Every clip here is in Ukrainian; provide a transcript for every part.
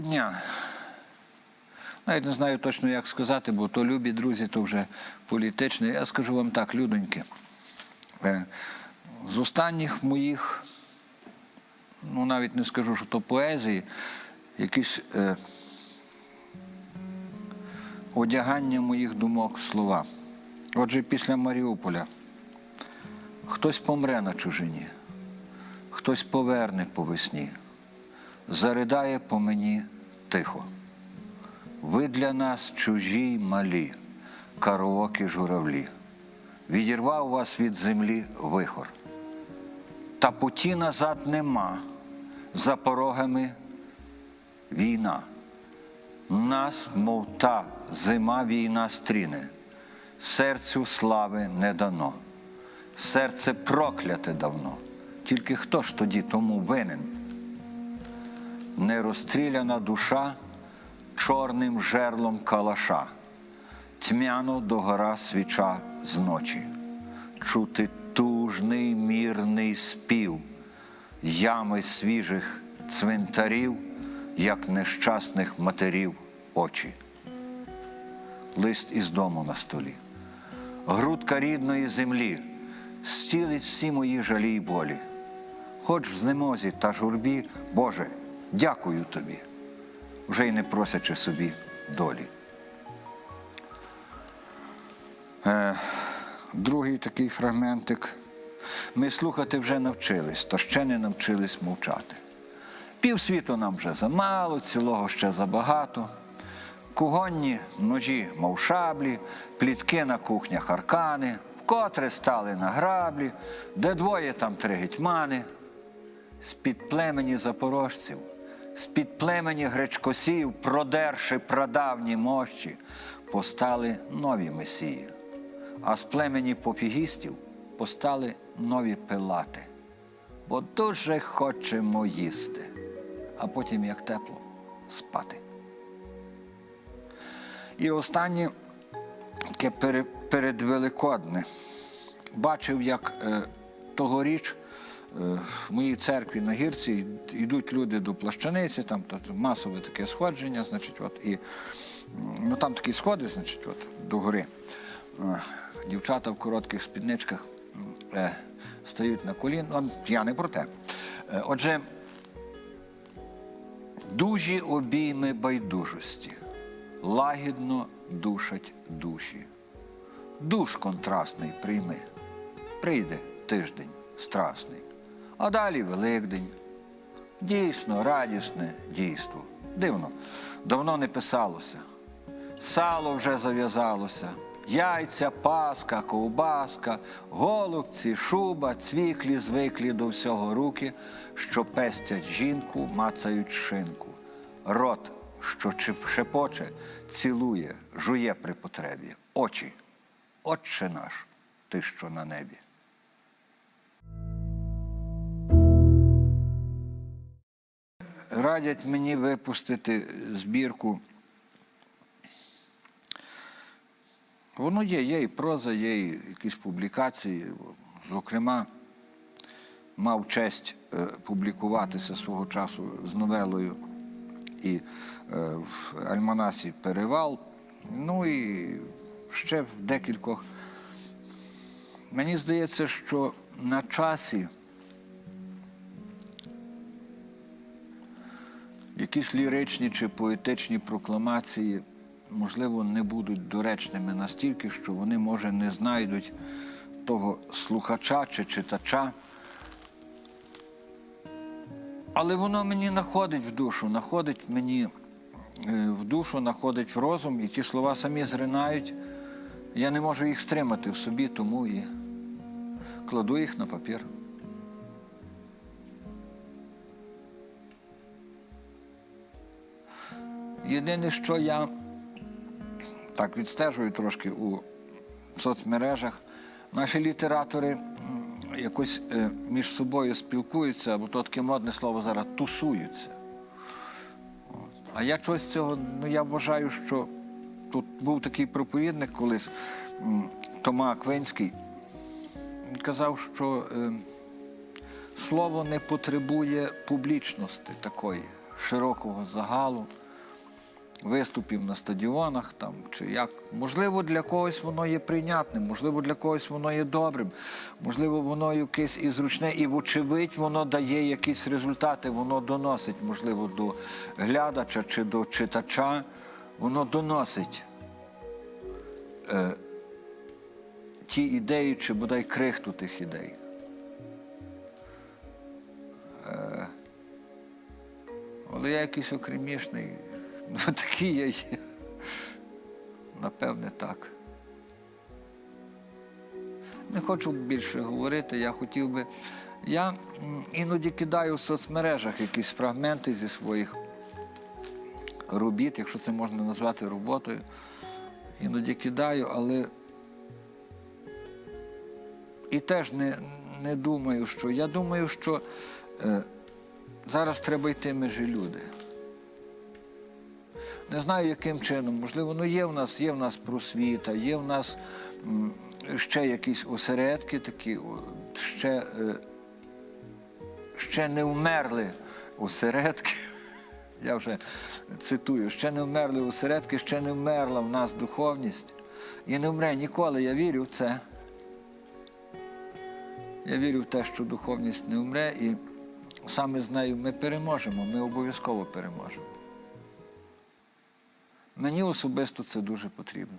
Дня. Навіть не знаю точно, як сказати, бо то любі друзі, то вже політичне. Я скажу вам так, людоньки. Е, З останніх моїх, ну навіть не скажу, що то поезії, якісь е, одягання моїх думок слова. Отже, після Маріуполя хтось помре на чужині, хтось поверне по весні заридає по мені тихо. Ви для нас чужі й малі, караокі журавлі. Відірвав вас від землі вихор. Та путі назад нема, за порогами війна. Нас, мов та зима війна стріне, серцю слави не дано. Серце прокляте давно. Тільки хто ж тоді тому винен? Нерозстріляна душа чорним жерлом калаша, тьмяно догора свіча з ночі, чути тужний мірний спів, ями свіжих цвинтарів, як нещасних матерів очі. Лист із дому на столі, грудка рідної землі, стілить всі мої жалі й болі. Хоч в знемозі та журбі, Боже, дякую тобі, вже й не просячи собі долі. Е, другий такий фрагментик. Ми слухати вже навчились, та ще не навчились мовчати. Півсвіту нам вже замало, цілого ще забагато. Кугонні ножі, мов шаблі, плітки на кухнях аркани, вкотре стали на граблі, де двоє там три гетьмани з-під племені запорожців, з-під племені гречкосів, продерши прадавні мощі, постали нові месії, а з племені пофігістів постали нові пилати. Бо дуже хочемо їсти, а потім, як тепло, спати. І останнє передвеликодне. Бачив, як е, тогоріч в моїй церкві на гірці йдуть люди до плащаниці, там то, масове таке сходження, значить, от, і ну, там такі сходи, значить, от, до гори. Е, Дівчата в коротких спідничках е, стають на колін. Ну, я не про те. Е, Отже, Дужі обійми байдужості, лагідно душать душі. Душ контрастний прийми. Прийде тиждень страсний, а далі Великдень. Дійсно, радісне дійство. Дивно, давно не писалося. Сало вже зав'язалося, яйця, паска, ковбаска, голубці, шуба, цвіклі звиклі до всього руки, що пестять жінку, мацають шинку. Рот, що шепоче, цілує, жує при потребі. Очі, Отче наш, ти що на небі. Радять мені випустити збірку Воно є, є і проза, є і якісь публікації. Зокрема, мав честь е, публікуватися свого часу з новелою і е, в Альманасі Перевал. Ну і ще в декількох. Мені здається, що на часі якісь ліричні чи поетичні прокламації, можливо, не будуть доречними настільки, що вони, може, не знайдуть того слухача чи читача. Але воно мені находить в душу, находить мені е, в душу, находить в розум, і ті слова самі зринають. Я не можу їх стримати в собі, тому і кладу їх на папір. Єдине, що я так відстежую трошки у соцмережах, наші літератори якось е, між собою спілкуються, або то таке модне слово зараз тусуються. А я чогось цього, ну я вважаю, що тут був такий проповідник колись Тома Аквинський. Він казав, що е, слово не потребує публічності такої, широкого загалу, виступів на стадіонах там, чи як. Можливо, для когось воно є прийнятним, можливо, для когось воно є добрим, можливо, воно якесь і зручне, і вочевидь воно дає якісь результати, воно доносить, можливо, до глядача чи до читача, воно доносить е, ті ідеї, чи бодай крихту тих ідей. Е, але я якийсь окремішний. Ну, такий я є. Напевне, так. Не хочу більше говорити, я хотів би. Я іноді кидаю в соцмережах якісь фрагменти зі своїх робіт, якщо це можна назвати роботою. Іноді кидаю, але і теж не, не думаю, що. Я думаю, що е, зараз треба йти межі люди. Не знаю, яким чином. Можливо, ну є в нас, є в нас просвіта, є в нас ще якісь осередки такі, ще, е, ще не вмерли осередки. Я вже цитую, ще не вмерли осередки, ще не вмерла в нас духовність. І не вмре ніколи. Я вірю в це. Я вірю в те, що духовність не вмре, і саме з нею ми переможемо, ми обов'язково переможемо. Мені особисто це дуже потрібно.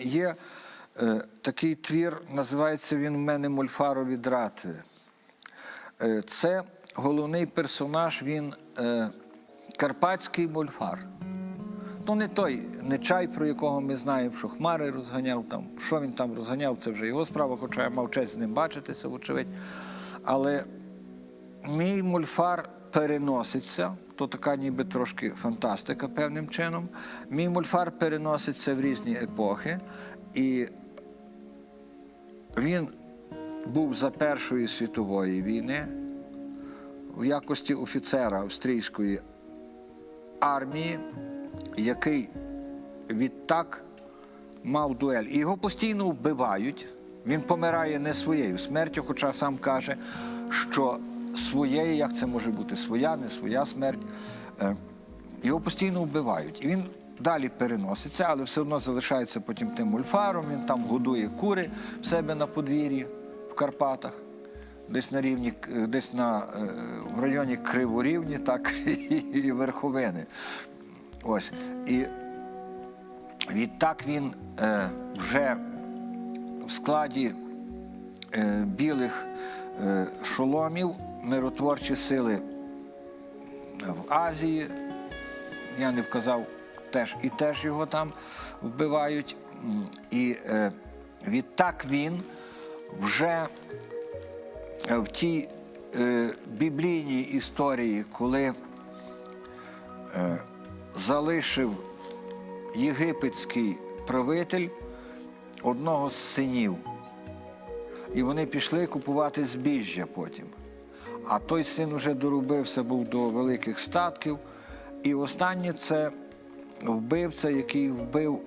Є е, такий твір, називається він в мене Мольфарові дратви. Е, це головний персонаж, він е, карпатський мольфар. Ну, не той, не чай, про якого ми знаємо, що хмари розганяв там. Що він там розганяв, це вже його справа, хоча я мав честь з ним бачитися, вочевидь. Але мій мульфар переноситься, то така ніби трошки фантастика певним чином. Мій мульфар переноситься в різні епохи, і він був за Першої світової війни в якості офіцера австрійської армії, який відтак мав дуель. І його постійно вбивають. Він помирає не своєю смертю, хоча сам каже, що своєю, як це може бути, своя, не своя смерть. Е, Його постійно вбивають. І він далі переноситься, але все одно залишається потім тим ульфаром. Він там годує кури в себе на подвір'ї в Карпатах, десь на рівні, е, десь на, е, в районі Криворівні, так, і Верховини. Ось. І відтак він вже в складі білих шоломів миротворчі сили в Азії. Я не вказав теж і теж його там вбивають. І е, відтак він вже е, в тій е, біблійній історії, коли е, залишив єгипетський правитель одного з синів. І вони пішли купувати збіжжя потім. А той син уже доробився був до великих статків. І останнє це вбивця, який вбив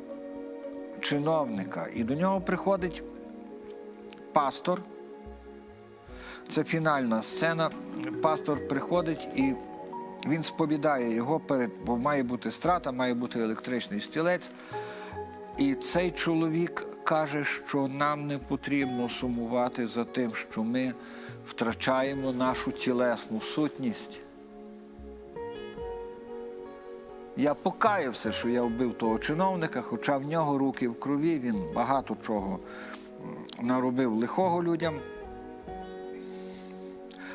чиновника. І до нього приходить пастор. Це фінальна сцена. Пастор приходить і він сповідає його перед, бо має бути страта, має бути електричний стілець. І цей чоловік каже, що нам не потрібно сумувати за тим, що ми втрачаємо нашу тілесну сутність. Я покаявся, що я вбив того чиновника, хоча в нього руки в крові, він багато чого наробив лихого людям.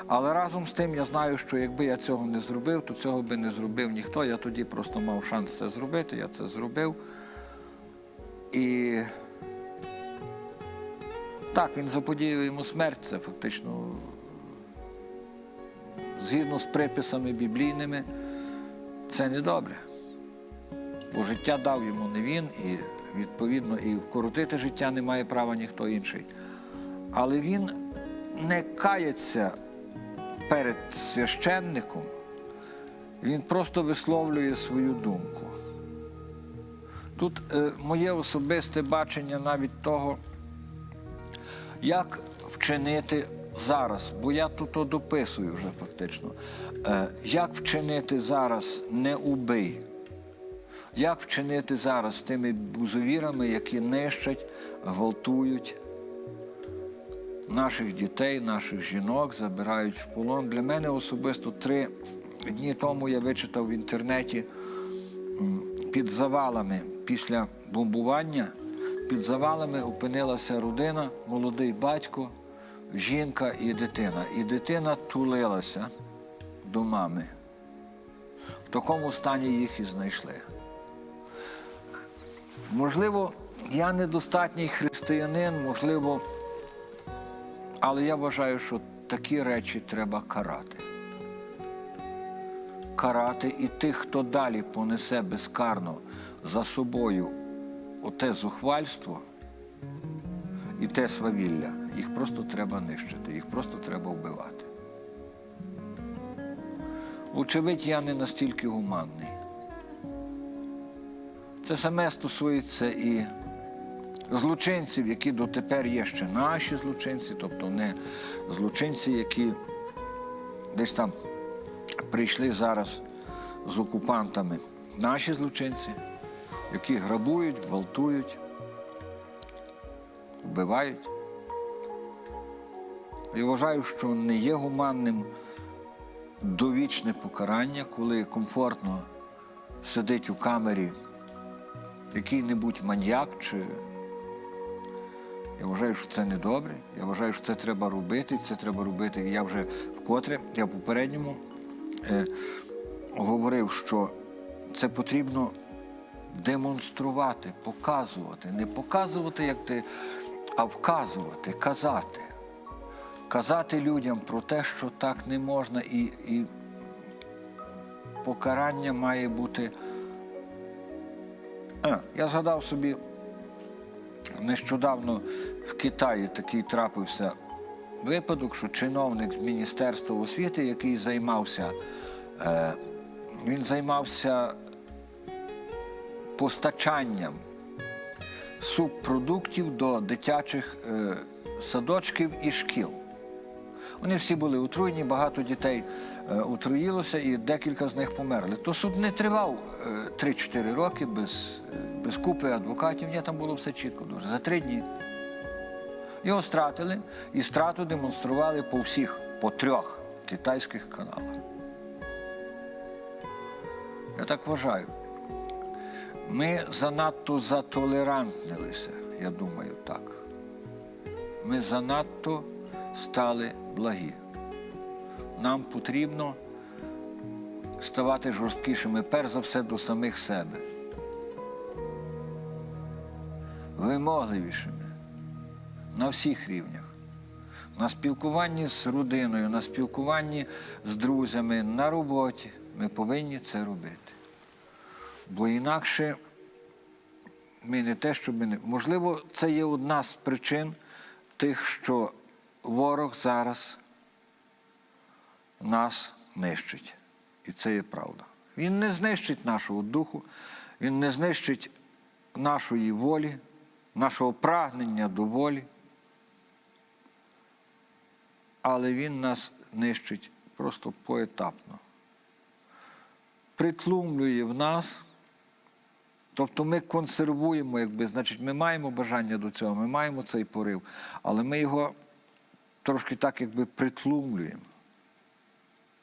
Але разом з тим я знаю, що якби я цього не зробив, то цього би не зробив ніхто. Я тоді просто мав шанс це зробити, я це зробив. І так, він заподіяв йому смерть, це фактично згідно з приписами біблійними, це не добре. Бо життя дав йому не він, і відповідно і вкоротити життя не має права ніхто інший. Але він не кається перед священником, він просто висловлює свою думку. Тут е, моє особисте бачення навіть того, як вчинити зараз, бо я тут дописую вже фактично, е, як вчинити зараз не убий? Як вчинити зараз тими бузовірами, які нищать, гвалтують наших дітей, наших жінок, забирають в полон? Для мене особисто три дні тому я вичитав в інтернеті під завалами після бомбування. Під завалами опинилася родина, молодий батько, жінка і дитина. І дитина тулилася до мами. В такому стані їх і знайшли. Можливо, я недостатній християнин, можливо, але я вважаю, що такі речі треба карати. Карати і тих, хто далі понесе безкарно за собою оте зухвальство і те свавілля, їх просто треба нищити, їх просто треба вбивати. Очевидь, я не настільки гуманний. Це саме стосується і злочинців, які дотепер є ще наші злочинці, тобто не злочинці, які десь там прийшли зараз з окупантами. Наші злочинці, які грабують, гвалтують, вбивають. Я вважаю, що не є гуманним довічне покарання, коли комфортно сидить у камері який-небудь маньяк чи. Я вважаю, що це не добре. Я вважаю, що це треба робити. Це треба робити. Я вже вкотре, я в попередньому е, говорив, що це потрібно демонструвати, показувати. Не показувати, як ти, а вказувати, казати. Казати людям про те, що так не можна, і, і покарання має бути. А, я згадав собі, нещодавно в Китаї такий трапився випадок, що чиновник з Міністерства освіти, який займався, е, він займався постачанням субпродуктів до дитячих е, садочків і шкіл. Вони всі були отруєні, багато дітей е, отруїлося і декілька з них померли. То суд не тривав е, 3-4 роки без, е, без купи адвокатів. Ні, там було все чітко дуже. За три дні. Його стратили і страту демонстрували по всіх, по трьох китайських каналах. Я так вважаю. Ми занадто затолерантнилися, я думаю, так. Ми занадто стали благі. Нам потрібно ставати жорсткішими, перш за все, до самих себе. Вимогливішими на всіх рівнях. На спілкуванні з родиною, на спілкуванні з друзями, на роботі. Ми повинні це робити. Бо інакше ми не те, що ми не. Можливо, це є одна з причин тих, що ворог зараз нас нищить. І це є правда. Він не знищить нашого духу, він не знищить нашої волі, нашого прагнення до волі. Але він нас нищить просто поетапно. Притлумлює в нас. Тобто ми консервуємо, якби, значить, ми маємо бажання до цього, ми маємо цей порив, але ми його трошки так, якби притлумлюємо.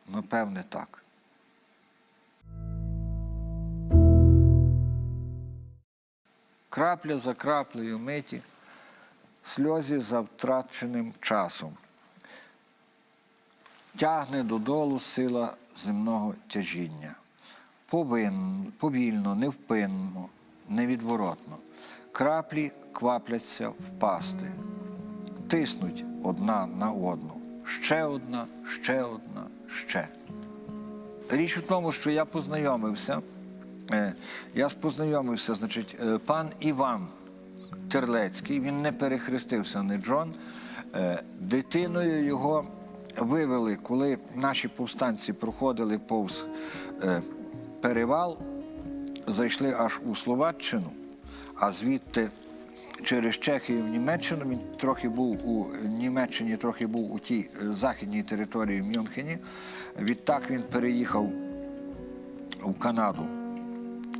Напевне, так. Крапля за краплею миті, сльозі за втраченим часом. Тягне додолу сила земного тяжіння. Повин, повільно, невпинно, невідворотно. Краплі квапляться впасти, тиснуть одна на одну. Ще одна, ще одна, ще. Річ у тому, що я познайомився. е, Я познайомився, значить, е, пан Іван Терлецький, він не перехрестився, не Джон. Е, Дитиною його вивели, коли наші повстанці проходили повз перевал, зайшли аж у Словаччину, а звідти через Чехію в Німеччину. Він трохи був у Німеччині, трохи був у тій е, західній території в Мюнхені. Відтак він переїхав в Канаду.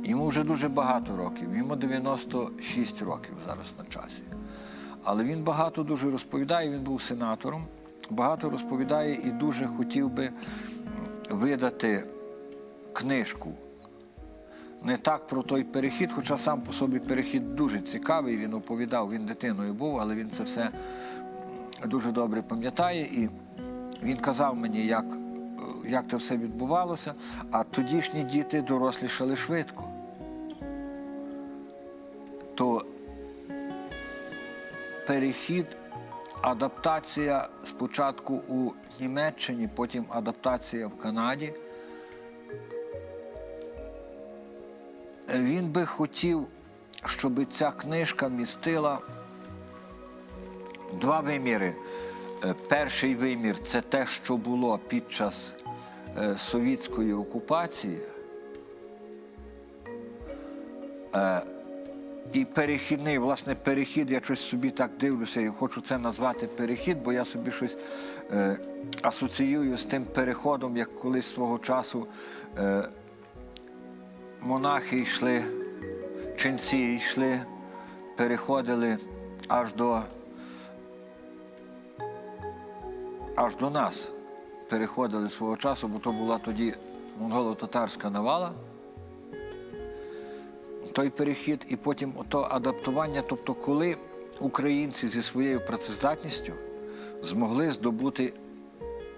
Йому вже дуже багато років, йому 96 років зараз на часі. Але він багато дуже розповідає, він був сенатором, багато розповідає і дуже хотів би видати книжку. Не так про той перехід, хоча сам по собі перехід дуже цікавий, він оповідав, він дитиною був, але він це все дуже добре пам'ятає. І він казав мені, як, як це все відбувалося, а тодішні діти дорослішали швидко. То перехід, адаптація спочатку у Німеччині, потім адаптація в Канаді. Він би хотів, щоб ця книжка містила два виміри. Е, Перший вимір це те, що було під час е, совітської окупації. Е, І перехідний, власне, перехід, я щось собі так дивлюся і хочу це назвати перехід, бо я собі щось е, асоціюю з тим переходом, як колись свого часу е, монахи йшли, ченці йшли, переходили аж до, аж до нас. Переходили свого часу, бо то була тоді монголо-татарська навала той перехід і потім то адаптування, тобто коли українці зі своєю працездатністю змогли здобути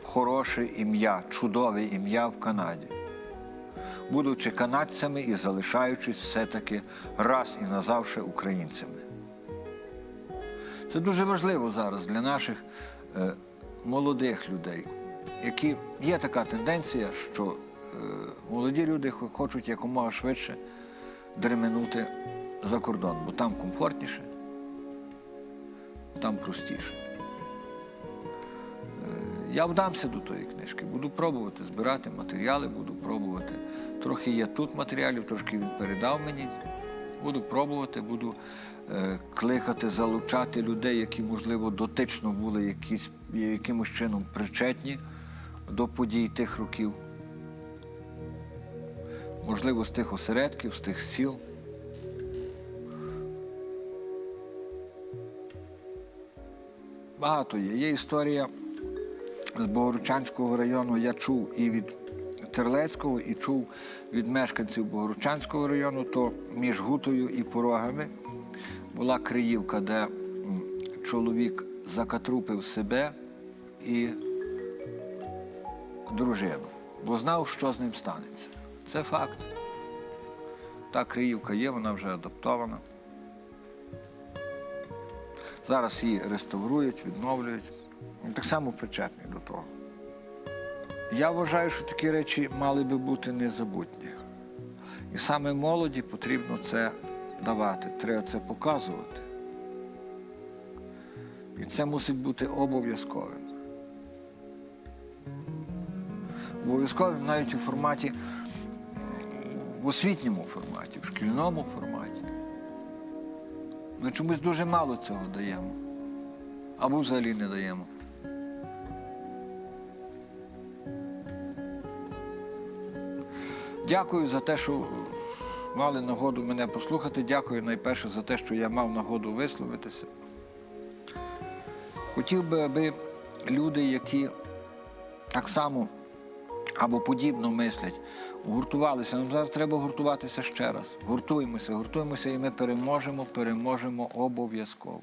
хороше ім'я, чудове ім'я в Канаді, будучи канадцями і залишаючись все-таки раз і назавше українцями. Це дуже важливо зараз для наших е, молодих людей, які є така тенденція, що е, молоді люди хочуть якомога швидше дременути за кордон, бо там комфортніше, там простіше. Е, Я вдамся до тої книжки, буду пробувати збирати матеріали, буду пробувати. Трохи є тут матеріалів, трошки він передав мені. Буду пробувати, буду е, кликати, залучати людей, які, можливо, дотично були якісь, якимось чином причетні до подій тих років можливо, з тих осередків, з тих сіл. Багато є. Є історія з Богородчанського району. Я чув і від Терлецького, і чув від мешканців Богородчанського району, то між Гутою і Порогами була Криївка, де чоловік закатрупив себе і дружину, бо знав, що з ним станеться. Це факт. Та Криївка є, вона вже адаптована. Зараз її реставрують, відновлюють. Так само причетний до того. Я вважаю, що такі речі мали би бути незабутні. І саме молоді потрібно це давати, треба це показувати. І це мусить бути обов'язковим. Обов'язковим навіть у форматі в освітньому форматі, в шкільному форматі. Ми чомусь дуже мало цього даємо. Або взагалі не даємо. Дякую за те, що мали нагоду мене послухати. Дякую найперше за те, що я мав нагоду висловитися. Хотів би, аби люди, які так само або подібно мислять, гуртувалися. Нам зараз треба гуртуватися ще раз. Гуртуємося, гуртуємося, і ми переможемо, переможемо обов'язково.